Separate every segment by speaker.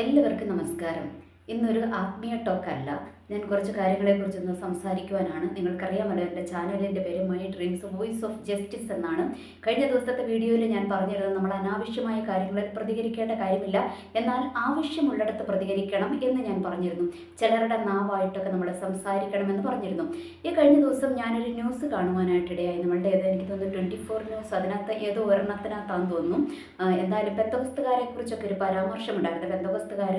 Speaker 1: എല്ലാവർക്കും നമസ്കാരം. ഇന്നൊരു ആത്മീയ ടോക്കല്ല ഞാൻ കുറച്ച് കാര്യങ്ങളെക്കുറിച്ചൊന്ന് സംസാരിക്കുവാനാണ്. നിങ്ങൾക്കറിയാമല്ലോ എന്റെ ചാനലിന്റെ പേര് my dreams voice of justice എന്നാണ്. കഴിഞ്ഞ ദിവസത്തെ വീഡിയോയിൽ ഞാൻ പറഞ്ഞിരുന്നത് നമ്മൾ അനാവശ്യമായ കാര്യങ്ങളിൽ പ്രതികരിക്കേണ്ട കാര്യമില്ല. എന്നാൽ ആവശ്യമുള്ളിടത്ത് പ്രതികരിക്കണം എന്ന് ഞാൻ പറഞ്ഞിരുന്നു. ചിലരുടെ നാവായിട്ടൊക്കെ നമ്മൾ സംസാരിക്കണമെന്ന് പറഞ്ഞിരുന്നു. ഈ കഴിഞ്ഞ ദിവസം ഞാനൊരു ന്യൂസ് കാണുവാനായിട്ടിടയായി. നമ്മളുടെ ഏതോ എനിക്ക് തോന്നുന്നു ട്വന്റി ഫോർ ന്യൂസ്. അതിനകത്ത് ഏതോ ഒരെണ്ണത്തിനകത്താന്ന് തോന്നുന്നു. എന്തായാലും പെന്തകസ്തുകാരെ കുറിച്ചൊക്കെ ഒരു പരാമർശമുണ്ടായിരുന്നു. പെന്തകസ്തുകാർ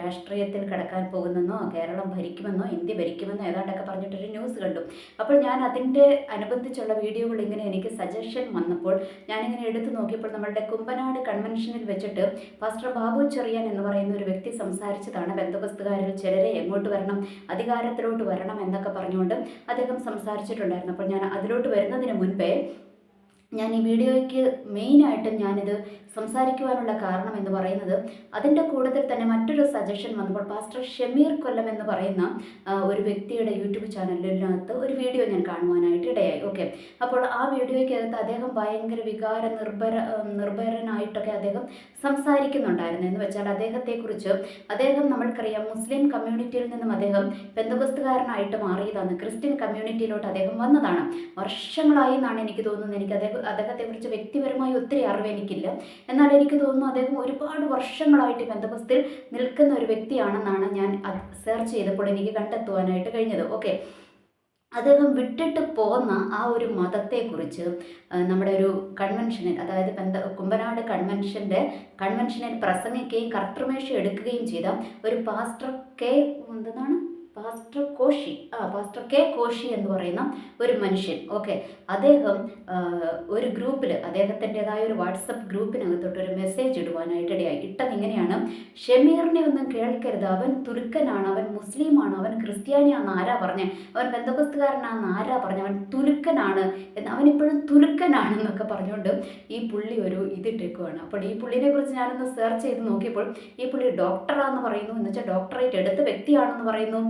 Speaker 1: രാഷ്ട്രീയത്തിൽ കടക്കാൻ പോകുന്നെന്നോ കേരളം ഭരിക്കുമെന്നോ ഇന്ത്യ ഭരിക്കുമെന്നോ ഏതാണ്ടൊക്കെ പറഞ്ഞിട്ടൊരു ന്യൂസ് കണ്ടു. അപ്പോൾ ഞാൻ അതിന്റെ അനുബന്ധിച്ചുള്ള വീഡിയോകൾ ഇങ്ങനെ എനിക്ക് സജഷൻ വന്നപ്പോൾ ഞാനിങ്ങനെ എടുത്തു നോക്കിയപ്പോൾ നമ്മളുടെ കുമ്പനാട് കൺവെൻഷനിൽ വെച്ചിട്ട് പാസ്റ്റർ ബാബു ചെറിയാൻ എന്ന് പറയുന്ന ഒരു വ്യക്തി സംസാരിച്ചതാണ്. ബന്ധുപസ്തുകാരിൽ ചിലരെ എങ്ങോട്ട് വരണം അധികാരത്തിലോട്ട് വരണം എന്നൊക്കെ പറഞ്ഞുകൊണ്ട് അദ്ദേഹം സംസാരിച്ചിട്ടുണ്ടായിരുന്നു. അപ്പോൾ ഞാൻ അതിലോട്ട് വരുന്നതിന് മുൻപേ ഞാൻ ഈ വീഡിയോയ്ക്ക് മെയിനായിട്ടും ഞാനിത് സംസാരിക്കുവാനുള്ള കാരണം എന്ന് പറയുന്നത് അതിന്റെ കൂട്ടത്തിൽ തന്നെ മറ്റൊരു സജഷൻ വന്നപ്പോൾ പാസ്റ്റർ ഷമീർ കൊല്ലം എന്ന് പറയുന്ന ഒരു വ്യക്തിയുടെ യൂട്യൂബ് ചാനലിനകത്ത് ഒരു വീഡിയോ ഞാൻ കാണുവാനായിട്ട് ഇടയായി. ഓക്കെ. അപ്പോൾ ആ വീഡിയോയ്ക്കകത്ത് അദ്ദേഹം ഭയങ്കര വികാര നിർഭര നിർഭരനായിട്ടൊക്കെ അദ്ദേഹം സംസാരിക്കുന്നുണ്ടായിരുന്നു എന്ന് വെച്ചാൽ അദ്ദേഹത്തെക്കുറിച്ച് അദ്ദേഹം നമ്മൾക്കറിയാം മുസ്ലിം കമ്മ്യൂണിറ്റിയിൽ നിന്നും അദ്ദേഹം ബന്ധുവസ്തുകാരനായിട്ട് മാറിയതാണ്. ക്രിസ്ത്യൻ കമ്മ്യൂണിറ്റിയിലോട്ട് അദ്ദേഹം വന്നതാണ്. വർഷങ്ങളായി എന്നാണ് എനിക്ക് തോന്നുന്നത്. എനിക്ക് അദ്ദേഹം അദ്ദേഹത്തെക്കുറിച്ച് വ്യക്തിപരമായി ഒത്തിരി അറിവ് എനിക്കില്ല എന്നാൽ എനിക്ക് തോന്നുന്നു അദ്ദേഹം ഒരുപാട് വർഷങ്ങളായിട്ട് ബന്ധുവസ്തിൽ നിൽക്കുന്ന ഒരു വ്യക്തിയാണെന്നാണ് ഞാൻ സെർച്ച് ചെയ്തപ്പോൾ എനിക്ക് കണ്ടെത്തുവാനായിട്ട് കഴിഞ്ഞത്. ഓക്കെ അദ്ദേഹം വിട്ടിട്ട് പോന്ന ആ ഒരു മതത്തെക്കുറിച്ച് നമ്മുടെ ഒരു കൺവെൻഷനിൽ അതായത് ബന്ധ കുമ്പനാട് കൺവെൻഷന്റെ കൺവെൻഷനിൽ പ്രസംഗിക്കുകയും കർത്തൃമേഷ എടുക്കുകയും ചെയ്ത ഒരു പാസ്റ്റർ കെ എന്താണ്? പാസ്റ്റർ കോഷി ആ പാസ്റ്റർ കെ കോഷി എന്ന് പറയുന്ന ഒരു മനുഷ്യൻ. ഓക്കെ. അദ്ദേഹം ഒരു ഗ്രൂപ്പിൽ അദ്ദേഹത്തിന്റെതായ ഒരു വാട്സപ്പ് ഗ്രൂപ്പിനകത്തോട്ട് ഒരു മെസ്സേജ് ഇടുവാനായിട്ട് ഇടയായി. ഇട്ടത് ഇങ്ങനെയാണ് ഷമീറിനെ ഒന്നും കേൾക്കരുത്. അവൻ തുരുക്കനാണ്. അവൻ മുസ്ലിമാണ്. അവൻ ക്രിസ്ത്യാനിയാണെന്ന് ആരാ പറഞ്ഞ്? അവൻ ബന്ധുക്കസ്തുകാരനാണെന്ന് ആരാ പറഞ്ഞു? അവൻ തുലുക്കനാണ് എന്ന് അവനിപ്പോഴും തുലുക്കനാണെന്നൊക്കെ പറഞ്ഞുകൊണ്ട് ഈ പുള്ളി ഒരു ഇതിട്ടേക്കുവാണ്. അപ്പോൾ ഈ പുള്ളിനെ കുറിച്ച് ഞാനൊന്ന് സെർച്ച് ചെയ്ത് നോക്കിയപ്പോൾ ഈ പുള്ളി ഡോക്ടറാണെന്ന് പറയുന്നു. എന്ന് വെച്ചാൽ ഡോക്ടറേറ്റ് എടുത്ത വ്യക്തിയാണെന്ന് പറയുന്നു.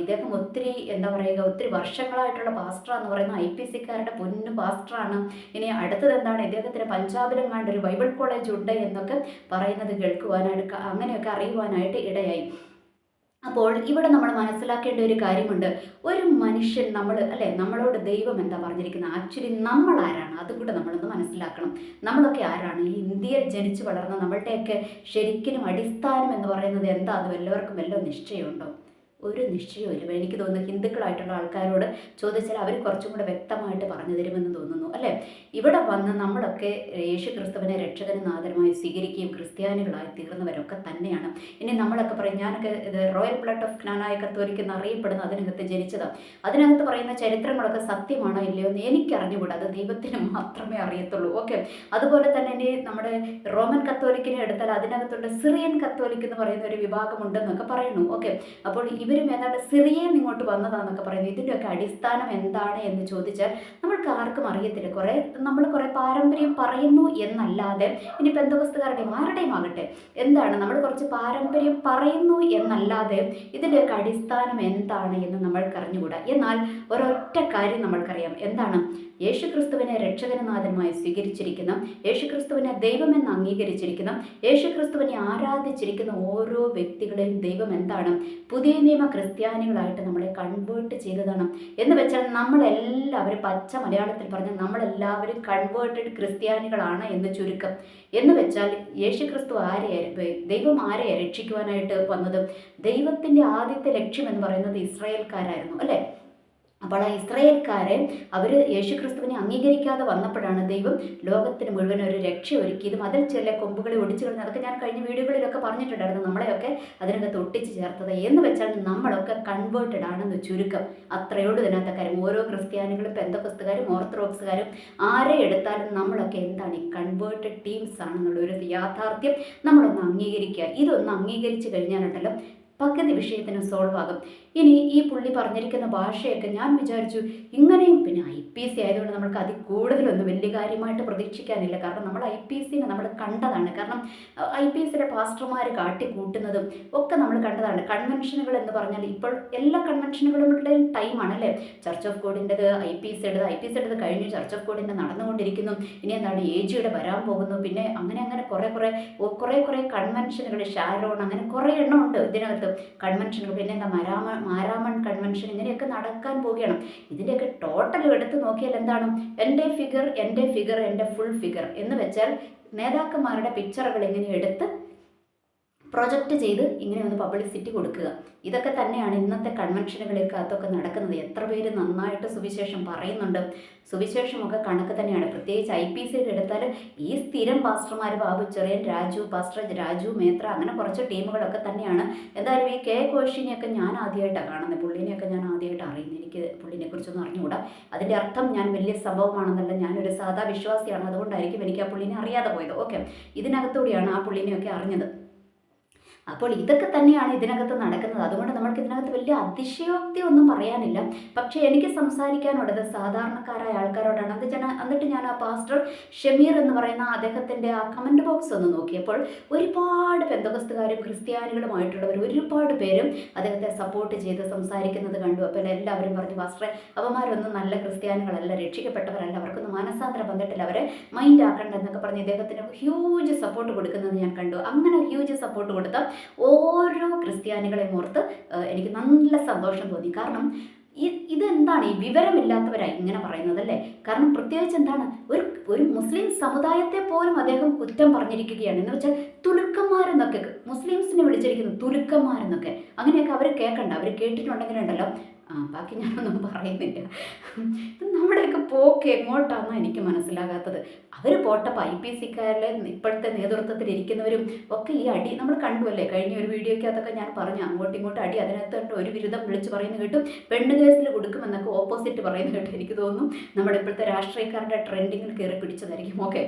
Speaker 1: ഇദ്ദേഹം ഒത്തിരി എന്താ പറയുക ഒത്തിരി വർഷങ്ങളായിട്ടുള്ള പാസ്റ്റർ എന്ന് പറയുന്ന ഐ പി സിക്കാരുടെ പൊന്നു പാസ്റ്ററാണ് ഇനി അടുത്തത് എന്താണ്? ഇദ്ദേഹത്തിന് പഞ്ചാബിലെങ്ങാണ്ട് ഒരു ബൈബിൾ കോളേജ് ഉണ്ട് എന്നൊക്കെ പറയുന്നത് കേൾക്കുവാനായിട്ട് അങ്ങനെയൊക്കെ അറിയുവാനായിട്ട് ഇടയായി. അപ്പോൾ ഇവിടെ നമ്മൾ മനസ്സിലാക്കേണ്ട ഒരു കാര്യമുണ്ട്. ഒരു മനുഷ്യൻ നമ്മൾ അല്ലെ നമ്മളോട് ദൈവം എന്താ പറഞ്ഞിരിക്കുന്നത് ആക്ച്വലി നമ്മൾ ആരാണ്? അതുകൂടെ നമ്മളൊന്ന് മനസ്സിലാക്കണം. നമ്മളൊക്കെ ആരാണ്? ഈ ഇന്ത്യയിൽ ജനിച്ചു വളർന്ന നമ്മളുടെയൊക്കെ ശരിക്കും അടിസ്ഥാനം എന്ന് പറയുന്നത് എന്താ? അത് വല്ലവർക്കും വല്ല നിശ്ചയമുണ്ടോ? ഒരു നിശ്ചയമില്ല എനിക്ക് തോന്നുന്നു ഹിന്ദുക്കളായിട്ടുള്ള ആൾക്കാരോട് ചോദിച്ചാൽ അവർ കുറച്ചും കൂടെ വ്യക്തമായിട്ട് പറഞ്ഞു തരുമെന്ന് തോന്നുന്നു അല്ലേ? ഇവിടെ വന്ന് നമ്മളൊക്കെ യേശു ക്രിസ്തുവിനെ രക്ഷകനും നാഥനുമായി സ്വീകരിക്കുകയും ക്രിസ്ത്യാനികളായി തീർന്നവരൊക്കെ തന്നെയാണ്. ഇനി നമ്മളൊക്കെ പറയും ഞാനൊക്കെ ഇത് royal blood of Knanaya Catholic എന്നറിയപ്പെടുന്ന അതിനകത്ത് ജനിച്ചതാണ് അതിനകത്ത് പറയുന്ന ചരിത്രങ്ങളൊക്കെ സത്യമാണോ ഇല്ലയോ എന്ന് എനിക്കറിഞ്ഞുകൂടാ. അത് ദൈവത്തിന് മാത്രമേ അറിയത്തുള്ളൂ ഓക്കെ? അതുപോലെ തന്നെ ഇനി നമ്മുടെ റോമൻ കത്തോലിക്കിനെ എടുത്താൽ അതിനകത്തുള്ള സിറിയൻ കത്തോലിക് എന്ന് പറയുന്ന ഒരു വിഭാഗമുണ്ടെന്നൊക്കെ പറയുന്നു ഓക്കെ? അപ്പോൾ ഇവരും ഏതാണ്ട് സിറിയയിൽ ഇങ്ങോട്ട് വന്നതാണെന്നൊക്കെ പറയുന്നു. ഇതിന്റെയൊക്കെ അടിസ്ഥാനം എന്താണ് എന്ന് ചോദിച്ചാൽ നമ്മൾക്ക് ആർക്കും അറിയത്തില്ല. കുറേ നമ്മൾ കുറേ പാരമ്പര്യം പറയുന്നു എന്നല്ലാതെ ഇനി ബന്ധുവസ്തുകാരുടെയും ആരുടെയും ആകട്ടെ എന്താണ് നമ്മൾ കുറച്ച് പാരമ്പര്യം പറയുന്നു എന്നല്ലാതെ ഇതിന്റെയൊക്കെ അടിസ്ഥാനം എന്താണ് എന്ന് നമ്മൾക്ക് അറിഞ്ഞുകൂടാ. എന്നാൽ ഒരൊറ്റ കാര്യം നമ്മൾക്കറിയാം. എന്താണ്? യേശുക്രിസ്തുവിനെ രക്ഷകനാഥനുമായി സ്വീകരിച്ചിരിക്കുന്ന. യേശുക്രിസ്തുവിനെ ദൈവമെന്ന് അംഗീകരിച്ചിരിക്കുന്ന. യേശുക്രിസ്തുവിനെ ആരാധിച്ചിരിക്കുന്ന ഓരോ വ്യക്തികളെയും ദൈവം എന്താണ്? പുതിയ നിയമ ക്രിസ്ത്യാനികളായിട്ട് നമ്മളെ കൺവേർട്ട് ചെയ്തതാണ്. എന്ന് വെച്ചാൽ നമ്മളെല്ലാവരും പച്ച മലയാളത്തിൽ പറഞ്ഞാൽ നമ്മളെല്ലാവരും കൺവേർട്ടഡ് ക്രിസ്ത്യാനികളാണ് എന്ന് ചുരുക്കം. എന്ന് വെച്ചാൽ യേശുക്രിസ്തു ക്രിസ്തു ദൈവം ആരെ രക്ഷിക്കുവാനായിട്ട് വന്നത്? ദൈവത്തിന്റെ ആദ്യത്തെ ലക്ഷ്യം എന്ന് പറയുന്നത് ഇസ്രായേൽക്കാരായിരുന്നു അല്ലേ? അപ്പോൾ ആ ഇസ്രയേൽക്കാരെ അവർ യേശു ക്രിസ്തുവിനെ അംഗീകരിക്കാതെ വന്നപ്പോഴാണ് ദൈവം ലോകത്തിന് മുഴുവൻ ഒരു രക്ഷ ഒരുക്കിയതും അതിൽ ചില കൊമ്പുകളെ ഒടിച്ചു കളഞ്ഞു അതൊക്കെ ഞാൻ കഴിഞ്ഞ വീഡിയോകളിലൊക്കെ പറഞ്ഞിട്ടുണ്ടായിരുന്നു. നമ്മളെയൊക്കെ അതിനകത്ത് ഒട്ടിച്ച് ചേർത്തത് എന്ന് വെച്ചാൽ നമ്മളൊക്കെ കൺവേർട്ടഡ് ആണെന്ന് ചുരുക്കം. അത്രയോട് ഇതിനകത്തെ കാര്യം. ഓരോ ക്രിസ്ത്യാനികളും പെന്തക്രിസ്തുകാരും ഓർത്തഡോക്സുകാരും ആരെ എടുത്താലും നമ്മളൊക്കെ എന്താണ് ഈ കൺവേർട്ടഡ് ടീംസ് ആണെന്നുള്ള ഒരു യാഥാർത്ഥ്യം നമ്മളൊന്ന് അംഗീകരിക്കുക. ഇതൊന്ന് അംഗീകരിച്ച് കഴിഞ്ഞാലുണ്ടല്ലോ പകുതി വിഷയത്തിനും സോൾവ് ആകും. ഇനി ഈ പുള്ളി പറഞ്ഞിരിക്കുന്ന ഭാഷയൊക്കെ ഞാൻ വിചാരിച്ചു ഇങ്ങനെയും പിന്നെ ഐ പി എസ് സി ആയതുകൊണ്ട് നമുക്ക് അതിൽ കൂടുതലൊന്നും വലിയ കാര്യമായിട്ട് പ്രതീക്ഷിക്കാനില്ല. കാരണം നമ്മൾ ഐ പി എസ് സിനെ നമ്മൾ കണ്ടതാണ്. കാരണം ഐ പി എസിലെ പാസ്റ്റർമാർ കാട്ടിക്കൂട്ടുന്നതും ഒക്കെ നമ്മൾ കണ്ടതാണ്. കൺവെൻഷനുകൾ എന്ന് പറഞ്ഞാൽ ഇപ്പോൾ എല്ലാ കൺവെൻഷനുകളുടെയും ടൈമാണ് അല്ലേ? ചർച്ച് ഓഫ് ഗോഡിന്റെത് ഐ പി എസ് എടുത്ത് ഐ പി എസ് എടുത്ത് കഴിഞ്ഞ് ചർച്ച് ഓഫ് ഗോഡിന്റെ നടന്നുകൊണ്ടിരിക്കുന്നു. ഇനി എന്താണ് എ ജിയുടെ വരാൻ പോകുന്നു. പിന്നെ അങ്ങനെ അങ്ങനെ കുറേ കുറേ കുറേ കുറേ കൺവെൻഷനുകൾ ഷാരോൺ അങ്ങനെ കുറേ എണ്ണം ഉണ്ട് ഇതിനകത്ത്. കൺവെൻഷനുകൾ പിന്നെ എന്താ മരാമ മാരാമൺ കൺവെൻഷൻ ഇങ്ങനെയൊക്കെ നടക്കാൻ പോവുകയാണ്. ഇതിന്റെയൊക്കെ ടോട്ടൽ എടുത്ത് നോക്കിയാൽ എന്താണ്? എന്റെ ഫിഗർ എന്റെ ഫിഗർ എന്റെ ഫുൾ ഫിഗർ എന്ന് വെച്ചാൽ നേതാക്കന്മാരുടെ പിക്ചറുകൾ ഇങ്ങനെ എടുത്ത് പ്രൊജക്റ്റ് ചെയ്ത് ഇങ്ങനെ ഒന്ന് പബ്ലിസിറ്റി കൊടുക്കുക. ഇതൊക്കെ തന്നെയാണ് ഇന്നത്തെ കൺവെൻഷനുകളിലൊക്കെ നടക്കുന്നത്. എത്ര പേര് നന്നായിട്ട് സുവിശേഷം പറയുന്നുണ്ട്. സുവിശേഷമൊക്കെ കണക്ക് തന്നെയാണ്. പ്രത്യേകിച്ച് ഐ പി സിയിൽ എടുത്താൽ ഈ സ്ഥിരം പാസ്റ്റർമാർ ബാബു ചെറിയൻ രാജു പാസ്റ്റർ രാജു മേത്ര അങ്ങനെ കുറച്ച് ടീമുകളൊക്കെ തന്നെയാണ്. എന്തായാലും ഈ കെ കോശിനെയൊക്കെ ഞാൻ ആദ്യമായിട്ടാണ് കാണുന്നത്. പുള്ളിനെയൊക്കെ ഞാൻ ആദ്യമായിട്ട് അറിയുന്നത്. എനിക്ക് പുള്ളിനെ കുറിച്ചൊന്നും അറിഞ്ഞുകൂടാ. അതിന്റെ അർത്ഥം ഞാൻ വലിയ സംഭവമാണെന്നല്ല. ഞാനൊരു സാധാ വിശ്വാസിയാണ്. അതുകൊണ്ടായിരിക്കും എനിക്ക് ആ പുള്ളിനെ അറിയാതെ പോയത്. ഓക്കെ ഇതിനകത്തൂടെയാണ് ആ പുള്ളിനെയൊക്കെ അറിഞ്ഞത്. അപ്പോൾ ഇതൊക്കെ തന്നെയാണ് ഇതിനകത്ത് നടക്കുന്നത്. അതുകൊണ്ട് നമ്മൾക്ക് ഇതിനകത്ത് വലിയ അതിശയോക്തി ഒന്നും പറയാനില്ല. പക്ഷേ എനിക്ക് സംസാരിക്കാനുള്ളത് സാധാരണക്കാരായ ആൾക്കാരോടാണ്. അത് ഞാൻ എന്നിട്ട് ഞാൻ ആ പാസ്റ്റർ ഷമീർ എന്ന് പറയുന്ന അദ്ദേഹത്തിന്റെ ആ കമന്റ് ബോക്സ് ഒന്ന് നോക്കിയപ്പോൾ ഒരുപാട് ബന്ധുക്കസ്തുകാരും ക്രിസ്ത്യാനികളുമായിട്ടുള്ളവർ ഒരുപാട് പേരും അദ്ദേഹത്തെ സപ്പോർട്ട് ചെയ്ത് സംസാരിക്കുന്നത് കണ്ടു. അപ്പോൾ എല്ലാവരും പറഞ്ഞു പാസ്റ്ററെ അവന്മാരൊന്നും നല്ല ക്രിസ്ത്യാനികളല്ല രക്ഷിക്കപ്പെട്ടവരല്ല. അവർക്കൊന്നും മനസ്സാന്തരം വന്നിട്ടില്ല. അവരെ മൈൻഡ് ആക്കണ്ട എന്നൊക്കെ പറഞ്ഞ് ഇദ്ദേഹത്തിന് ഹ്യൂജ് സപ്പോർട്ട് കൊടുക്കുന്നത് ഞാൻ കണ്ടു. അങ്ങനെ ഹ്യൂജ് സപ്പോർട്ട് കൊടുത്ത ഓരോ ക്രിസ്ത്യാനികളെ ഓർത്ത് എനിക്ക് നല്ല സന്തോഷം തോന്നി. കാരണം ഇതെന്താണ്? ഈ വിവരമില്ലാത്തവരായി ഇങ്ങനെ പറയുന്നത് അല്ലേ കാരണം പ്രത്യേകിച്ച് എന്താണ്? ഒരു ഒരു മുസ്ലിം സമുദായത്തെ പോലും അദ്ദേഹം കുറ്റം പറഞ്ഞിരിക്കുകയാണ്. എന്ന് വെച്ചാൽ തുലുക്കന്മാരെന്നൊക്കെ മുസ്ലിംസിനെ വിളിച്ചിരിക്കുന്നു തുലുക്കന്മാരെന്നൊക്കെ. അങ്ങനെയൊക്കെ അവർ കേൾക്കണ്ട. അവർ കേട്ടിട്ടുണ്ടെങ്കിലുണ്ടല്ലോ. ആ ബാക്കി ഞാനൊന്നും പറയുന്നില്ല. നമ്മുടെയൊക്കെ പോക്ക് എങ്ങോട്ടാണെന്ന് എനിക്ക് മനസ്സിലാകാത്തത്. അവർ പോട്ട ഐ പി സിക്കാരിലെ ഇപ്പോഴത്തെ നേതൃത്വത്തിൽ ഇരിക്കുന്നവരും ഒക്കെ ഈ അടി നമ്മൾ കണ്ടുവല്ലേ? കഴിഞ്ഞ ഒരു വീഡിയോയ്ക്കകത്തൊക്കെ ഞാൻ പറഞ്ഞു അങ്ങോട്ടും ഇങ്ങോട്ടും അടി അതിനകത്ത് ഒരു ബിരുദം വിളിച്ച് പറയുന്നു കേട്ടും. പെണ്ണ് കേസിൽ കൊടുക്കുമെന്നൊക്കെ ഓപ്പോസിറ്റ് പറയുന്ന കേട്ടു എനിക്ക് തോന്നുന്നു. നമ്മുടെ ഇപ്പോഴത്തെ രാഷ്ട്രീയക്കാരുടെ ട്രെൻഡിങ്ങിൽ കയറി പിടിച്ചതായിരിക്കും. ഓക്കെ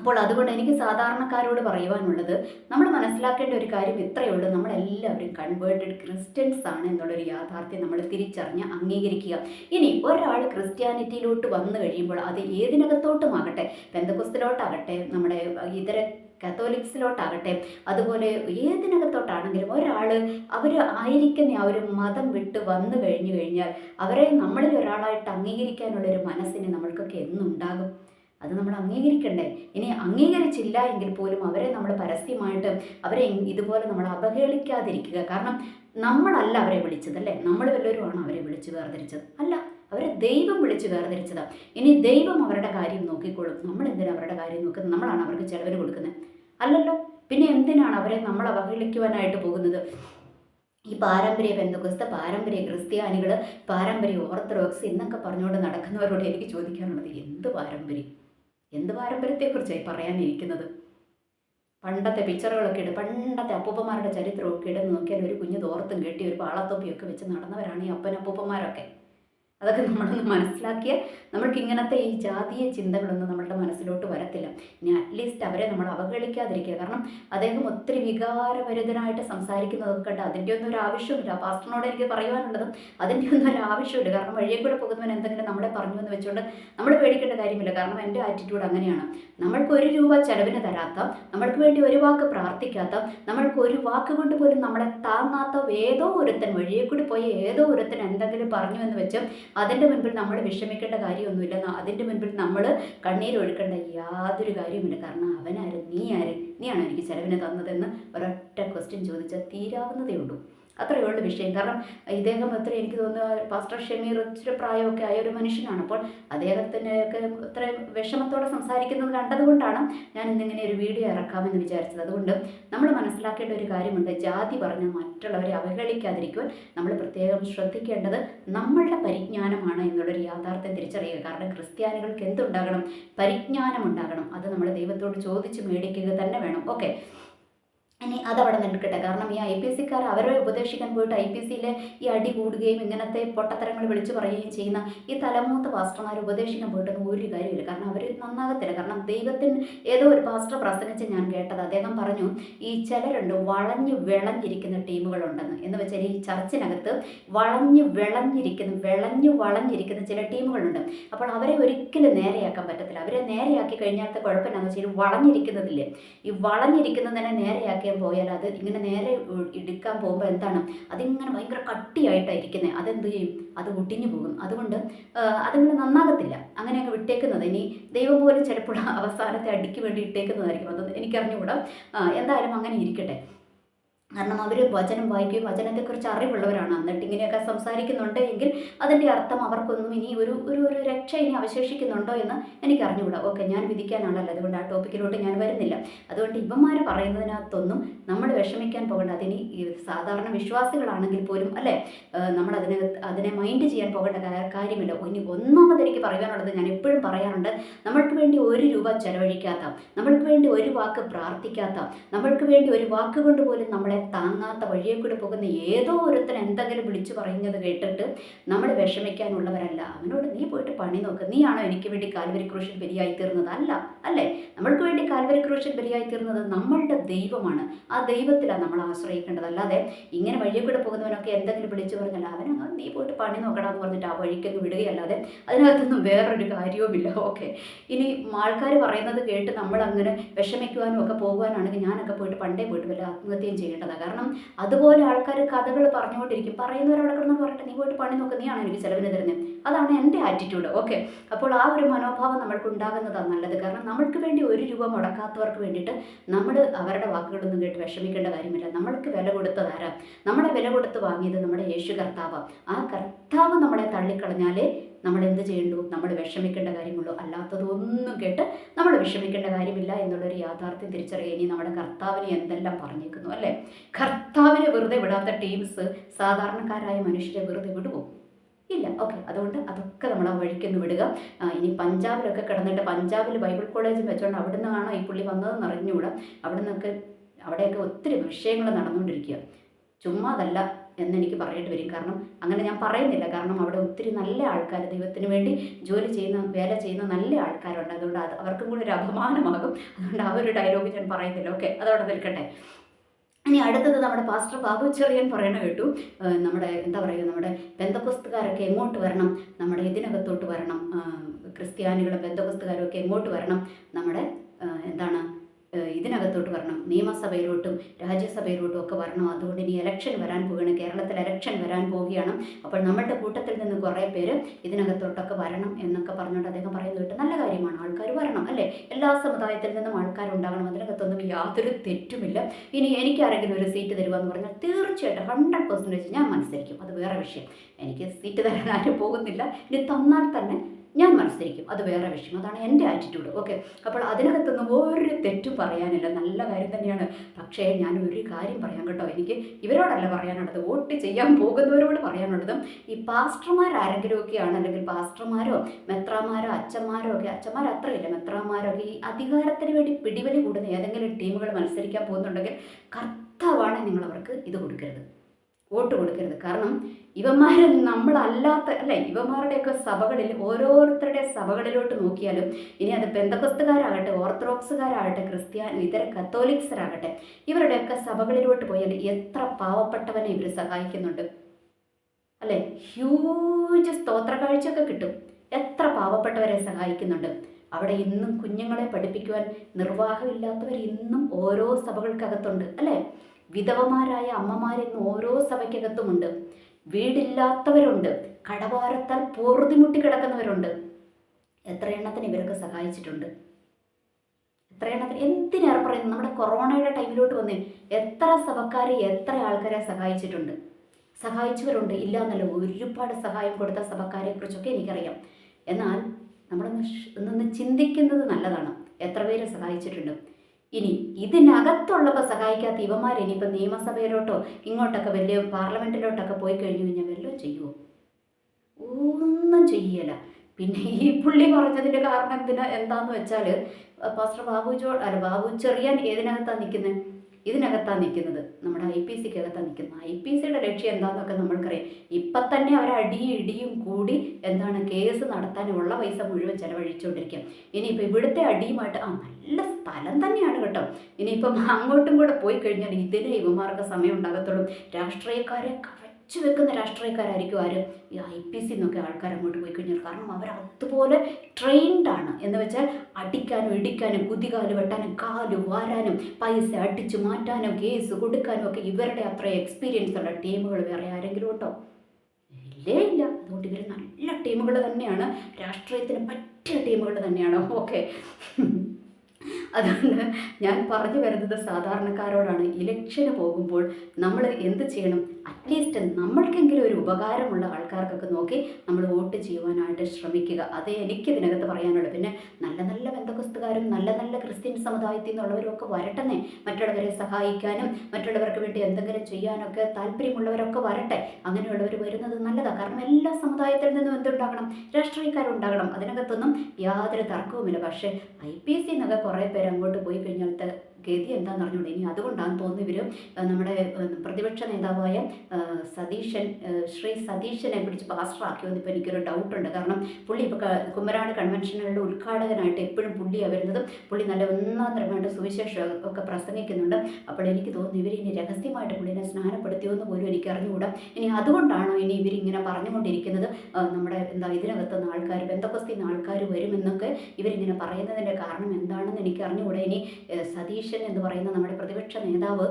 Speaker 1: അപ്പോൾ അതുകൊണ്ട് എനിക്ക് സാധാരണക്കാരോട് പറയുവാനുള്ളത് നമ്മൾ മനസ്സിലാക്കേണ്ട ഒരു കാര്യം ഇത്രയേ ഉള്ളൂ. നമ്മളെല്ലാവരും കൺവേർട്ടഡ് ക്രിസ്ത്യൻസ് ആണ് എന്നുള്ളൊരു യാഥാർത്ഥ്യം നമ്മൾ തിരിച്ചറിഞ്ഞ് അംഗീകരിക്കുക. ഇനി ഒരാൾ ക്രിസ്ത്യാനിറ്റിയിലോട്ട് വന്നു കഴിയുമ്പോൾ അത് ഏതിനകത്തോട്ടുമാകട്ടെ? പെന്തക്കുസ്തിലോട്ടാകട്ടെ? നമ്മുടെ ഇതര കത്തോലിക്സിലോട്ടാകട്ടെ? അതുപോലെ ഏതിനകത്തോട്ടാണെങ്കിലും ഒരാൾ അവർ ആയിരിക്കുന്ന ആ ഒരു മതം വിട്ട് വന്നു കഴിഞ്ഞു കഴിഞ്ഞാൽ അവരെ നമ്മളിൽ ഒരാളായിട്ട് അംഗീകരിക്കാനുള്ളൊരു മനസ്സിന് നമ്മൾക്കൊക്കെ എന്നുണ്ടാകും. അത് നമ്മൾ അംഗീകരിക്കണ്ടേ? ഇനി അംഗീകരിച്ചില്ല എങ്കിൽ പോലും അവരെ നമ്മൾ പരസ്യമായിട്ട് അവരെ ഇതുപോലെ നമ്മൾ അപഹേളിക്കാതിരിക്കുക കാരണം നമ്മളല്ല അവരെ വിളിച്ചത് അല്ലേ? നമ്മൾ വല്ലവരുമാണ് അവരെ വിളിച്ച് വേർതിരിച്ചത്. അല്ല അവരെ ദൈവം വിളിച്ച് വേർതിരിച്ചതാണ് ഇനി ദൈവം അവരുടെ കാര്യം നോക്കിക്കോളും. നമ്മൾ എന്തിനാണ് അവരുടെ കാര്യം നോക്കുന്നത്? നമ്മളാണ് അവർക്ക് ചിലവിന് കൊടുക്കുന്നത്. അല്ലല്ലോ? പിന്നെ എന്തിനാണ് അവരെ നമ്മൾ അവഹേളിക്കുവാനായിട്ട് പോകുന്നത്? ഈ പാരമ്പര്യ ബന്ധുക്രിസ്ത പാരമ്പര്യ ക്രിസ്ത്യാനികൾ പാരമ്പര്യ ഓർത്തഡോക്സ് എന്നൊക്കെ പറഞ്ഞുകൊണ്ട് നടക്കുന്നവരോട് എനിക്ക് ചോദിക്കാനുള്ളത് എന്ത് പാരമ്പര്യം? എന്ത് പാരമ്പര്യത്തെക്കുറിച്ചായി പറയാനിരിക്കുന്നത്? പണ്ടത്തെ പിക്ചറുകളൊക്കെ ഇട്ട് പണ്ടത്തെ അപ്പൂപ്പന്മാരുടെ ചരിത്രമൊക്കെ ഇടുന്ന് നോക്കിയാൽ ഒരു കുഞ്ഞു തോർത്തും കെട്ടി ഒരു പാളത്തൊപ്പിയൊക്കെ വെച്ച് നടന്നവരാണ് ഈ അപ്പനപ്പൂപ്പന്മാരൊക്കെ. അതൊക്കെ നമ്മളൊന്ന് മനസ്സിലാക്കിയ നമ്മൾക്ക് ഇങ്ങനത്തെ ഈ ജാതീയ ചിന്തകളൊന്നും നമ്മളുടെ മനസ്സിലോട്ട് വരത്തില്ല. ഇനി അറ്റ്ലീസ്റ്റ് അവരെ നമ്മൾ അവഗണിക്കാതിരിക്കുക. കാരണം അദ്ദേഹം ഒത്തിരി വികാരഭരിതനായിട്ട് സംസാരിക്കുന്നതൊക്കെ കണ്ട് അതിന്റെ ഒന്നും ഒരു ആവശ്യമില്ല പാസ്റ്ററിനോട് എനിക്ക് പറയുവാനുള്ളത് അതിന്റെ ഒന്നും ഒരു ആവശ്യമില്ല കാരണം വഴിയെ കൂടെ പോകുന്നവൻ എന്തെങ്കിലും നമ്മളെ പറഞ്ഞു എന്ന് വെച്ചുകൊണ്ട് നമ്മൾ പേടിക്കേണ്ട കാര്യമില്ല. കാരണം എന്റെ ആറ്റിറ്റ്യൂഡ് അങ്ങനെയാണ്. നമ്മൾക്ക് ഒരു രൂപ ചെലവിന് തരാത്ത നമ്മൾക്ക് വേണ്ടി ഒരു വാക്ക് പ്രാർത്ഥിക്കാത്ത നമ്മൾക്ക് ഒരു വാക്ക് കൊണ്ട് പോലും നമ്മളെ താങ്ങാത്ത ഏതോ ഒരുത്തൻ വഴിയെ കൂടി പോയി ഏതോ ഒരുത്തൻ എന്തെങ്കിലും പറഞ്ഞു എന്ന് വെച്ച് അതിന്റെ മുൻപിൽ നമ്മൾ വിഷമിക്കേണ്ട കാര്യമൊന്നുമില്ല. അതിന്റെ മുൻപിൽ നമ്മൾ കണ്ണീരൊഴുക്കേണ്ട യാതൊരു കാര്യവുമില്ല. കാരണം അവനാരും? നീ ആര് നീയാണോ എനിക്ക് ചെലവിന് തന്നതെന്ന് ഒരൊറ്റ ക്വസ്റ്റ്യൻ ചോദിച്ചാൽ തീരാവുന്നതേ ഉള്ളൂ. അത്രയേ ഉള്ളൂ വിഷയം. കാരണം ഇദ്ദേഹം അത്ര എനിക്ക് തോന്നുന്നു പാസ്റ്റർ ഷമീർ ഇച്ചിരി പ്രായമൊക്കെ ആയ ഒരു മനുഷ്യനാണ്. അപ്പോൾ അദ്ദേഹത്തിനൊക്കെ ഇത്ര വിഷമത്തോടെ സംസാരിക്കുന്നത് കണ്ടതുകൊണ്ടാണ് ഞാൻ ഇന്നിങ്ങനെ ഒരു വീഡിയോ ഇറക്കാമെന്ന് വിചാരിച്ചത്. അതുകൊണ്ട് നമ്മൾ മനസ്സിലാക്കേണ്ട ഒരു കാര്യമുണ്ട്. ജാതി പറഞ്ഞ് മറ്റുള്ളവരെ അവഹേളിക്കാതിരിക്കുവാൻ നമ്മൾ പ്രത്യേകം ശ്രദ്ധിക്കേണ്ടത് നമ്മളുടെ പരിജ്ഞാനമാണ് എന്നുള്ളൊരു യാഥാർത്ഥ്യം തിരിച്ചറിയുക. കാരണം ക്രിസ്ത്യാനികൾക്ക് എന്തുണ്ടാകണം? പരിജ്ഞാനം ഉണ്ടാകണം. അത് നമ്മൾ ദൈവത്തോട് ചോദിച്ച് മേടിക്കുക തന്നെ വേണം. ഓക്കെ. ഇനി അതവിടെ നിൽക്കട്ടെ. കാരണം ഈ ഐ പി എസ് സിക്കാർ അവരെ ഉപദേശിക്കാൻ പോയിട്ട് ഐ പി എസ് സിയിലെ ഈ അടി കൂടുകയും ഇങ്ങനത്തെ പൊട്ടത്തരങ്ങൾ വിളിച്ചു പറയുകയും ചെയ്യുന്ന ഈ തലമൂത്ത പാസ്റ്റർമാർ ഉപദേശിക്കാൻ പോയിട്ടൊന്നും ഒരു കാര്യമില്ല കാരണം അവർ നന്നാകത്തില്ല. കാരണം ദൈവത്തിന് ഏതോ ഒരു പാസ്റ്റർ പ്രസംഗിച്ച് ഞാൻ കേട്ടത് അദ്ദേഹം പറഞ്ഞു ഈ ചിലരുണ്ട് വളഞ്ഞു വിളഞ്ഞിരിക്കുന്ന ടീമുകളുണ്ടെന്ന്. എന്ന് വെച്ചാൽ ഈ ചർച്ചിനകത്ത് വളഞ്ഞു വിളഞ്ഞിരിക്കുന്ന വിളഞ്ഞു വളഞ്ഞിരിക്കുന്ന ചില ടീമുകളുണ്ട്. അപ്പോൾ അവരെ ഒരിക്കലും നേരെയാക്കാൻ പറ്റത്തില്ല. അവരെ നേരെയാക്കി കഴിഞ്ഞാലത്തെ കുഴപ്പമില്ലാന്ന് വെച്ചാൽ വളഞ്ഞിരിക്കുന്നതില്ലേ? ഈ വളഞ്ഞിരിക്കുന്നതിനെ നേരെയാക്കിയാൽ പോയാൽ അത് ഇങ്ങനെ നേരെ എടുക്കാൻ പോകുമ്പോൾ എന്താണ്? അതിങ്ങനെ ഭയങ്കര കട്ടിയായിട്ടായിരിക്കുന്നത് അതെന്ത് ചെയ്യും? അത് ഒട്ടിഞ്ഞു പോകും. അതുകൊണ്ട് അതിങ്ങനെ നന്നാകത്തില്ല. അങ്ങനെയൊക്കെ വിട്ടേക്കുന്നത്. ഇനി ദൈവം പോലും ചിലപ്പോൾ അവസാനത്തെ അടിക്ക് വേണ്ടി ഇട്ടേക്കുന്നതായിരിക്കും. അത് എനിക്കറിഞ്ഞുകൂടാ. എന്തായാലും അങ്ങനെ ഇരിക്കട്ടെ. കാരണം അവർ വചനം വായിക്കുകയും വചനത്തെക്കുറിച്ച് അറിവുള്ളവരാണ്. എന്നിട്ട് ഇങ്ങനെയൊക്കെ സംസാരിക്കുന്നുണ്ട് എങ്കിൽ അതിന്റെ അർത്ഥം അവർക്കൊന്നും ഇനി ഒരു ഒരു ഒരു രക്ഷ ഇനി അവശേഷിക്കുന്നുണ്ടോ എന്ന് എനിക്ക് അറിഞ്ഞുകൂടാ ഓക്കെ ഞാൻ വിധിക്കാനാണല്ലോ. അതുകൊണ്ട് ആ ടോപ്പിക്കിലോട്ട് ഞാൻ വരുന്നില്ല. അതുകൊണ്ട് ഇവന്മാർ പറയുന്നതിനകത്തൊന്നും നമ്മൾ വിഷമിക്കാൻ പോകേണ്ട. അതിന് സാധാരണ വിശ്വാസികളാണെങ്കിൽ പോലും അല്ലേ? നമ്മൾ അതിനെ അതിനെ മൈൻഡ് ചെയ്യാൻ പോകേണ്ട കാര്യമില്ല. ഇനി ഒന്നാമത് എനിക്ക് പറയാനുള്ളത് ഞാൻ എപ്പോഴും പറയാറുണ്ട് നമ്മൾക്ക് വേണ്ടി ഒരു രൂപ ചെലവഴിക്കാത്ത നമ്മൾക്ക് വേണ്ടി ഒരു വാക്ക് പ്രാർത്ഥിക്കാത്ത നമ്മൾക്ക് വേണ്ടി ഒരു വാക്ക് കൊണ്ട് പോലും നമ്മളെ താങ്ങാത്ത വഴിയെ കൂടെ പോകുന്ന ഏതോ ഒരുത്തൻ എന്തെങ്കിലും വിളിച്ചു പറയുന്നത് കേട്ടിട്ട് നമ്മൾ വിഷമിക്കാനുള്ളവരല്ല. അവനോട് നീ പോയിട്ട് പണി നോക്ക്. നീയാണോ എനിക്ക് വേണ്ടി കാൽവരി ക്രൂശിൽ ബലിയായി തീർന്നത്? അല്ല. അല്ലേ? നമ്മൾക്ക് വേണ്ടി കാൽവരി ക്രൂശിൽ ബലിയായി തീർന്നത് നമ്മളുടെ ദൈവമാണ്. ആ ദൈവത്തിലാണ് നമ്മൾ ആശ്രയിക്കേണ്ടത്. അല്ലാതെ ഇങ്ങനെ വഴിയെ കൂടെ പോകുന്നവനൊക്കെ എന്തെങ്കിലും വിളിച്ചു പറഞ്ഞാൽ അവനങ്ങ് നീ പോയിട്ട് പണി നോക്കണമെന്ന് പറഞ്ഞിട്ട് ആ വഴിക്കൊക്കെ വിടുകയല്ലാതെ അതിനകത്തൊന്നും വേറൊരു കാര്യവുമില്ല. ഓക്കെ. ഇനി ആൾക്കാർ പറയുന്നത് കേട്ട് നമ്മൾ അങ്ങനെ വിഷമിക്കുവാനും ഒക്കെ പോകുവാനാണെങ്കിൽ ഞാനൊക്കെ പോയിട്ട് പണ്ടേ പോയിട്ട് വല്ല ആത്മഹത്യയും ചെയ്യേണ്ടതാണ് കാരണം അതുപോലെ ആൾക്കാർ കഥകൾ പറഞ്ഞുകൊണ്ടിരിക്കും. പറയുന്നവരവിടെ കിടന്ന് പറയട്ടെ നീ പോയിട്ട് പണി നോക്ക്. നീയാണ് എനിക്ക് ചിലവിന് തരുന്നത് അതാണ് എന്റെ ആറ്റിറ്റ്യൂഡ് ഓക്കെ അപ്പോൾ ആ ഒരു മനോഭാവം നമ്മൾക്ക് ഉണ്ടാകുന്നതാണ് നല്ലത്. കാരണം നമ്മൾക്ക് വേണ്ടി ഒരു രൂപ മുടക്കാത്തവർക്ക് വേണ്ടിയിട്ട് നമ്മൾ അവരുടെ വാക്കുകളൊന്നും കേട്ട് വിഷമിക്കേണ്ട കാര്യമില്ല. നമ്മൾക്ക് വില കൊടുത്തതാരാ നമ്മളെ വില കൊടുത്ത് വാങ്ങിയത് നമ്മുടെ യേശു കർത്താവ്. ആ കർത്താവ് നമ്മളെ തള്ളിക്കളഞ്ഞാലേ നമ്മൾ എന്ത് ചെയ്യണ്ടു? നമ്മൾ വിഷമിക്കേണ്ട കാര്യമുള്ളൂ. അല്ലാത്തതൊന്നും കേട്ട് നമ്മൾ വിഷമിക്കേണ്ട കാര്യമില്ല എന്നുള്ളൊരു യാഥാർത്ഥ്യം തിരിച്ചറിയുക ഇനി നമ്മുടെ കർത്താവിനെ എന്തെല്ലാം പറഞ്ഞേക്കുന്നു അല്ലേ? കർത്താവിനെ വെറുതെ വിടാത്ത ടീംസ് സാധാരണക്കാരായ മനുഷ്യരെ വെറുതെ വിടുമോ ഇല്ല. ഓക്കെ. അതുകൊണ്ട് അതൊക്കെ നമ്മൾ ആ വഴിക്കൊന്ന് വിടുക. ഇനി പഞ്ചാബിലൊക്കെ കിടന്നിട്ട് പഞ്ചാബിൽ ബൈബിൾ കോളേജ് വെച്ചുകൊണ്ട് അവിടെ നിന്നാണോ ഈ പുള്ളി വന്നതെന്ന് അറിഞ്ഞുകൂടാ. അവിടെ നിന്നൊക്കെ അവിടെയൊക്കെ ഒത്തിരി വിഷയങ്ങൾ നടന്നുകൊണ്ടിരിക്കുക ചുമ്മാതല്ല. എന്നെനിക്ക് പറയേണ്ടി വരും. കാരണം അങ്ങനെ ഞാൻ പറയുന്നില്ല. കാരണം അവിടെ ഒത്തിരി നല്ല ആൾക്കാർ ദൈവത്തിന് വേണ്ടി ജോലി ചെയ്യുന്ന വേല ചെയ്യുന്ന നല്ല ആൾക്കാരുണ്ട്. അതുകൊണ്ട് അത് അവർക്കും കൂടി ഒരു അപമാനമാകും. അതുകൊണ്ട് ആ ഒരു ഡയലോഗ് ഞാൻ പറയുന്നില്ല. ഓക്കെ അതവിടെ നിൽക്കട്ടെ. ഇനി അടുത്തത് നമ്മുടെ പാസ്റ്റർ ബാബു ചെറിയൻ പറയണ കേട്ടു. നമ്മുടെ എന്താ പറയുക നമ്മുടെ ബന്ധപുസ്തകാരൊക്കെ എങ്ങോട്ട് വരണം? നമ്മുടെ ഇതിനകത്തോട്ട് വരണം. ക്രിസ്ത്യാനികളും ബന്ധപുസ്തകാരും ഒക്കെ എങ്ങോട്ട് വരണം? നമ്മുടെ എന്താണ് ഇതിനകത്തോട്ട് വരണം. നിയമസഭയിലോട്ടും രാജ്യസഭയിലോട്ടും ഒക്കെ വരണം. അതുകൊണ്ട് ഇനി ഇലക്ഷൻ വരാൻ പോവുകയാണ്. കേരളത്തിൽ ഇലക്ഷൻ വരാൻ പോവുകയാണ്. അപ്പോൾ നമ്മളുടെ കൂട്ടത്തിൽ നിന്ന് കുറേ പേര് ഇതിനകത്തോട്ടൊക്കെ വരണം എന്നൊക്കെ പറഞ്ഞുകൊണ്ട് അദ്ദേഹം പറയുന്നത് കേട്ട് നല്ല കാര്യമാണ്. ആൾക്കാർ വരണം അല്ലേ? എല്ലാ സമുദായത്തിൽ നിന്നും ആൾക്കാരുണ്ടാകണം. അതിനകത്തൊന്നും യാതൊരു തെറ്റുമില്ല. ഇനി എനിക്ക് ആരെങ്കിലും ഒരു സീറ്റ് തരുമെന്ന് പറഞ്ഞാൽ തീർച്ചയായിട്ടും ഹൺഡ്രഡ് പെർസെന്റേജ് ഞാൻ മത്സരിക്കും. അത് വേറെ വിഷയം. എനിക്ക് സീറ്റ് തരാൻ ആരും പോകുന്നില്ല. ഇനി തന്നാൽ തന്നെ ഞാൻ മനസ്സിലാക്കും അത് വേറെ വിഷയം അതാണ് എന്റെ ആറ്റിറ്റ്യൂഡ് ഓക്കെ അപ്പോൾ അതിനകത്തൊന്നും ഒരു തെറ്റും പറയാനില്ല. നല്ല കാര്യം തന്നെയാണ്. പക്ഷേ ഞാൻ ഒരു കാര്യം പറയാം കേട്ടോ. എനിക്ക് ഇവരോടല്ല പറയാനുള്ളത്. വോട്ട് ചെയ്യാൻ പോകുന്നവരോട് പറയാനുള്ളത് ഈ പാസ്റ്റർമാർ ആരെങ്കിലുമൊക്കെയാണ് അല്ലെങ്കിൽ പാസ്റ്റർമാരോ മെത്രാമാരോ അച്ഛന്മാരോ ഒക്കെ അച്ഛന്മാർ അത്രയില്ല. മെത്രാമാരോ ഈ അധികാരത്തിന് വേണ്ടി പിടിവലി കൂടുന്ന ഏതെങ്കിലും ടീമുകൾ മത്സരിക്കാൻ പോകുന്നുണ്ടെങ്കിൽ കർത്താവാണ് നിങ്ങൾ അവർക്ക് ഇത് കൊടുക്കരുത്. വോട്ട് കൊടുക്കരുത്. കാരണം ഇവന്മാരെ നമ്മളല്ലാത്ത അല്ലെ ഇവന്മാരുടെയൊക്കെ സഭകളിൽ ഓരോരുത്തരുടെ സഭകളിലോട്ട് നോക്കിയാലും ഇനി അത് ബന്ധക്കസ്തുകാരാകട്ടെ ഓർത്തഡോക്സുകാരാകട്ടെ ക്രിസ്ത്യാനി ഇതര കത്തോലിക്സരാകട്ടെ ഇവരുടെയൊക്കെ സഭകളിലോട്ട് പോയാൽ എത്ര പാവപ്പെട്ടവനെ ഇവർ സഹായിക്കുന്നുണ്ട്. അല്ലെ ഹ്യൂജ് സ്തോത്ര കാഴ്ചയൊക്കെ കിട്ടും. എത്ര പാവപ്പെട്ടവരെ സഹായിക്കുന്നുണ്ട്. അവിടെ ഇന്നും കുഞ്ഞുങ്ങളെ പഠിപ്പിക്കുവാൻ നിർവാഹമില്ലാത്തവർ ഇന്നും ഓരോ സഭകൾക്കകത്തുണ്ട്. അല്ലേ വിധവമാരായ അമ്മമാർ ഇന്ന് ഓരോ സഭയ്ക്കകത്തുമുണ്ട്. വീടില്ലാത്തവരുണ്ട്. കടവാരത്താൽ പൊറുതിമുട്ടി കിടക്കുന്നവരുണ്ട്. എത്ര എണ്ണത്തിന് ഇവരൊക്കെ സഹായിച്ചിട്ടുണ്ട്? എത്ര എണ്ണത്തിന്? എന്തിനേറെ പറയുന്നു നമ്മുടെ കൊറോണയുടെ ടൈമിലോട്ട് വന്ന് എത്ര സഭക്കാരെ എത്ര ആൾക്കാരെ സഹായിച്ചിട്ടുണ്ട്? സഹായിച്ചവരുണ്ട്. ഇല്ല എന്നല്ല ഒരുപാട് സഹായം കൊടുത്ത സഭക്കാരെ കുറിച്ചൊക്കെ എനിക്കറിയാം. എന്നാൽ നമ്മളൊന്ന് ഒന്നൊന്ന് ചിന്തിക്കുന്നത് നല്ലതാണ്. എത്ര പേരെ സഹായിച്ചിട്ടുണ്ട്? ഇനി ഇതിനകത്തുള്ളപ്പോൾ സഹായിക്കാത്ത ഇവന്മാർ ഇനിയിപ്പോൾ നിയമസഭയിലോട്ടോ ഇങ്ങോട്ടൊക്കെ വലിയ പാർലമെന്റിലോട്ടൊക്കെ പോയി കഴിഞ്ഞു കഴിഞ്ഞാൽ വല്ലതും ചെയ്യുമോ ഒന്നും ചെയ്യല പിന്നെ ഈ പുള്ളി പറഞ്ഞതിന്റെ കാരണം എന്തിനാ എന്താന്ന് വെച്ചാൽ പാസ്റ്റർ ബാബു ജോ അല്ല ബാബു ചെറിയാൻ ഏതിനകത്താണ് നിൽക്കുന്നത് ഇതിനകത്താണ് നിൽക്കുന്നത്. നമ്മുടെ ഐ പി സിക്ക് അകത്താണ് നിൽക്കുന്നത് ഐ പി സിയുടെ ലക്ഷ്യം എന്താണെന്നൊക്കെ നമ്മൾക്കറിയാം. ഇപ്പം തന്നെ അവർ അടിയും ഇടിയും കൂടി എന്താണ് കേസ് നടത്താനുള്ള പൈസ മുഴുവൻ ചിലവഴിച്ചുകൊണ്ടിരിക്കുക ഇനിയിപ്പോൾ ഇവിടുത്തെ അടിയുമായിട്ട് ആ നല്ല സ്ഥലം തന്നെയാണ് കേട്ടോ. ഇനിയിപ്പം അങ്ങോട്ടും കൂടെ പോയി കഴിഞ്ഞാൽ ഇതിന് യുവമാർക്ക് സമയം ഉണ്ടാകത്തുള്ളൂ. രാഷ്ട്രീയക്കാരെ കവച്ചു വെക്കുന്ന രാഷ്ട്രീയക്കാരായിരിക്കും ആര്. ഈ ഐ പി സി എന്നൊക്കെ ആൾക്കാർ അങ്ങോട്ട് പോയി കഴിഞ്ഞാൽ കാരണം അവർ അതുപോലെ ട്രെയിൻഡ് ആണ്. എന്ന് വെച്ചാൽ അടിക്കാനും ഇടിക്കാനും കുതികാൽ വെട്ടാനും കാൽ വാരാനും പൈസ അടിച്ചു മാറ്റാനും കേസ് കൊടുക്കാനും ഒക്കെ ഇവരുടെ അത്ര എക്സ്പീരിയൻസ് ഉള്ള ടീമുകൾ വേറെ ആരെങ്കിലും ഉണ്ടോ? ഇല്ലേ ഇല്ല. അതുകൊണ്ട് ഇവർ നല്ല ടീമുകൾ തന്നെയാണ്. രാഷ്ട്രീയത്തിന് പറ്റിയ ടീമുകൾ തന്നെയാണ്. ഓക്കെ. അതുകൊണ്ട് ഞാൻ പറഞ്ഞു വരുന്നത് സാധാരണക്കാരോടാണ്. ഇലക്ഷന് പോകുമ്പോൾ നമ്മൾ എന്ത് ചെയ്യണം? അറ്റ്ലീസ്റ്റ് നമ്മൾക്കെങ്കിലും ഒരു ഉപകാരമുള്ള ആൾക്കാർക്കൊക്കെ നോക്കി നമ്മൾ വോട്ട് ചെയ്യുവാനായിട്ട് ശ്രമിക്കുക. അതേ എനിക്ക് ഇതിനകത്ത് പറയാനുള്ളൂ. പിന്നെ നല്ല നല്ല ബന്ധക്രിസ്തുകാരും നല്ല നല്ല ക്രിസ്ത്യൻ സമുദായത്തിൽ നിന്നുള്ളവരും ഒക്കെ വരട്ടെന്നേ. മറ്റുള്ളവരെ സഹായിക്കാനും മറ്റുള്ളവർക്ക് വേണ്ടി എന്തെങ്കിലും ചെയ്യാനൊക്കെ താല്പര്യമുള്ളവരൊക്കെ വരട്ടെ. അങ്ങനെയുള്ളവർ വരുന്നത് നല്ലതാണ് കാരണം എല്ലാ സമുദായത്തിൽ നിന്നും എന്തുണ്ടാകണം? രാഷ്ട്രീയക്കാരുണ്ടാകണം. അതിനകത്തൊന്നും യാതൊരു തർക്കവുമില്ല. പക്ഷേ ഐ പി എസ് സി എന്നൊക്കെ കുറേ പേര് അങ്ങോട്ട് പോയി കഴിഞ്ഞാലത്തെ ഗതി എന്താണെന്ന് അറിഞ്ഞുകൂടെ ഇനി അതുകൊണ്ടാണ് തോന്നുന്നു ഇവർ നമ്മുടെ പ്രതിപക്ഷ നേതാവായ സതീശൻ ശ്രീ സതീശനെ പിടിച്ച് പാസ്റ്ററാക്കിയോ ഇപ്പോൾ എനിക്കൊരു ഡൗട്ടുണ്ട് കാരണം പുള്ളി ഇപ്പോൾ കുമരാട് കൺവെൻഷനുകളുടെ ഉദ്ഘാടകനായിട്ട് എപ്പോഴും പുള്ളിയാണ് വരുന്നത് പുള്ളി നല്ല ഒന്നാം തരമായിട്ട് സുവിശേഷം ഒക്കെ പ്രസംഗിക്കുന്നുണ്ട്. അപ്പോൾ എനിക്ക് തോന്നുന്നു ഇവർ ഇനി രഹസ്യമായിട്ട് പുള്ളിനെ സ്നാനപ്പെടുത്തിയോ എന്ന് പോലും എനിക്ക് അറിഞ്ഞുകൂടാ ഇനി അതുകൊണ്ടാണോ ഇനി ഇവരിങ്ങനെ പറഞ്ഞുകൊണ്ടിരിക്കുന്നത്? നമ്മുടെ എന്താ ഇതിനകത്തുനിന്ന് ആൾക്കാർ ബന്ധപ്പസ്തിന്ന് ആൾക്കാർ വരുമെന്നൊക്കെ ഇവരിങ്ങനെ പറയുന്നതിന്റെ കാരണം എന്താണെന്ന് എനിക്ക് അറിഞ്ഞുകൂടാ ഇനി ഏഹ്, സതീശൻ എന്ന് പറയുന്ന നമ്മുടെ പ്രതിപക്ഷ നേതാവ്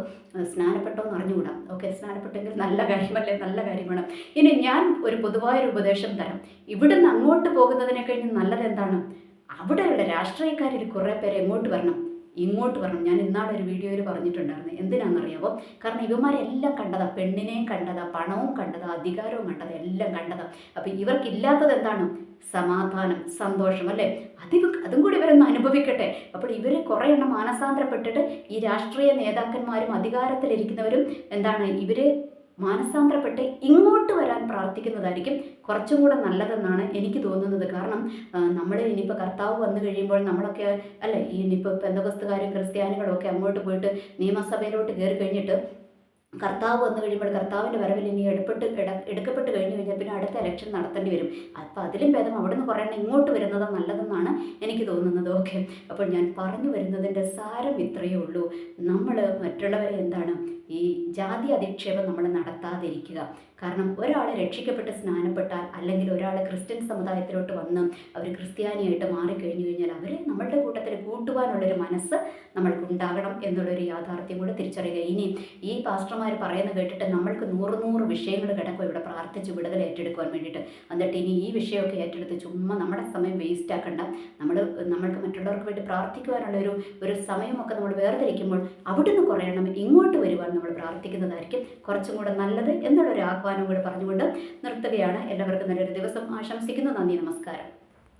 Speaker 1: സ്നാനപ്പെട്ടോ എന്ന് അറിഞ്ഞുകൂടാ. ഓക്കെ സ്നാനപ്പെട്ടെങ്കിൽ നല്ല കാര്യമല്ലേ? നല്ല കാര്യമാണ്. ഇനി ഞാൻ ഒരു പൊതുവായൊരു ഉപദേശം തരാം. ഇവിടുന്ന് അങ്ങോട്ട് പോകുന്നതിനെ കഴിഞ്ഞ് നല്ലത് എന്താണ്? അവിടെയുള്ള രാഷ്ട്രീയക്കാരിൽ കുറേ പേര് എങ്ങോട്ട് വരണം? ഇങ്ങോട്ട് വരണം ഞാൻ ഇന്നാളെ ഒരു വീഡിയോയിൽ പറഞ്ഞിട്ടുണ്ടായിരുന്നു. എന്തിനാണെന്നറിയാമോ കാരണം ഇവന്മാരെല്ലാം കണ്ടതാ. പെണ്ണിനെയും കണ്ടതാ. പണവും കണ്ടതാ. അധികാരവും കണ്ടതാ. എല്ലാം കണ്ടതാ. അപ്പം ഇവർക്കില്ലാത്തത് എന്താണ്? സമാധാനം സന്തോഷം അല്ലേ? അത് അതും കൂടി ഇവരൊന്ന് അനുഭവിക്കട്ടെ. അപ്പോൾ ഇവർ കുറേ എണ്ണം മാനസാന്തരപ്പെട്ടിട്ട് ഈ രാഷ്ട്രീയ നേതാക്കന്മാരും അധികാരത്തിലിരിക്കുന്നവരും എന്താണ്? ഇവർ മാനസാന്തരപ്പെട്ട് ഇങ്ങോട്ട് വരാൻ പ്രാർത്ഥിക്കുന്നതായിരിക്കും കുറച്ചും കൂടെ നല്ലതെന്നാണ് എനിക്ക് തോന്നുന്നത്. കാരണം നമ്മൾ ഇനിയിപ്പോൾ കർത്താവ് വന്നു കഴിയുമ്പോൾ നമ്മളൊക്കെ അല്ലേ ഇനിയിപ്പോൾ പെന്തകസ്തുകാരും ക്രിസ്ത്യാനികളും ഒക്കെ അങ്ങോട്ട് പോയിട്ട് നിയമസഭയിലോട്ട് കയറി കഴിഞ്ഞിട്ട് കർത്താവ് വന്നു കഴിയുമ്പോൾ കർത്താവിന്റെ വരവിൽ ഇനി എടുപ്പെട്ട് എട എടുക്കപ്പെട്ട് കഴിഞ്ഞു കഴിഞ്ഞാൽ പിന്നെ അടുത്ത ഇലക്ഷൻ നടത്തേണ്ടി വരും. അപ്പോൾ അതിലും ഭേദം അവിടെ നിന്ന് കുറേ ഇങ്ങോട്ട് വരുന്നത് നല്ലതെന്നാണ് എനിക്ക് തോന്നുന്നത്. ഓക്കെ. അപ്പോൾ ഞാൻ പറഞ്ഞു വരുന്നതിന്റെ സാരം ഇത്രയേ ഉള്ളൂ. നമ്മൾ മറ്റുള്ളവരെ എന്താണ് ഈ ജാതി അധിക്ഷേപം നമ്മൾ നടത്താതിരിക്കുക. കാരണം ഒരാൾ രക്ഷിക്കപ്പെട്ട് സ്നാനപ്പെട്ടാൽ അല്ലെങ്കിൽ ഒരാൾ ക്രിസ്ത്യൻ സമുദായത്തിലോട്ട് വന്ന് അവർ ക്രിസ്ത്യാനിയായിട്ട് മാറിക്കഴിഞ്ഞു കഴിഞ്ഞാൽ അവരെ നമ്മളുടെ കൂട്ടത്തിൽ കൂട്ടുവാനുള്ളൊരു മനസ്സ് നമ്മൾക്ക് ഉണ്ടാകണം എന്നുള്ളൊരു യാഥാർത്ഥ്യം കൂടെ തിരിച്ചറിയുക. ഇനി ഈ പാസ്റ്റർമാർ പറയുന്നത് കേട്ടിട്ട് നമ്മൾക്ക് നൂറ് നൂറ് വിഷയങ്ങൾ കിടക്കും ഇവിടെ പ്രാർത്ഥിച്ച് വിടുതൽ ഏറ്റെടുക്കുവാൻ വേണ്ടിയിട്ട്. എന്നിട്ട് ഇനി ഈ വിഷയമൊക്കെ ഏറ്റെടുത്ത് ചുമ്മാ നമ്മുടെ സമയം വേസ്റ്റ് ആക്കണ്ട. നമ്മൾ നമ്മൾക്ക് മറ്റുള്ളവർക്ക് വേണ്ടി പ്രാർത്ഥിക്കുവാനുള്ള ഒരു ഒരു സമയമൊക്കെ നമ്മൾ വേർതിരിക്കുമ്പോൾ അവിടുന്ന് കുറയണം ഇങ്ങോട്ട് വരുവാൻ നമ്മൾ പ്രാർത്ഥിക്കുന്നതായിരിക്കും. കുറച്ചും കൂടെ നല്ലത് എന്നുള്ളൊരു ആഹ്വാനം കൂടെ പറഞ്ഞുകൊണ്ട് നിർത്തുകയാണ്. എല്ലാവർക്കും നല്ലൊരു ദിവസം ആശംസിക്കുന്നു. നന്ദി നമസ്കാരം.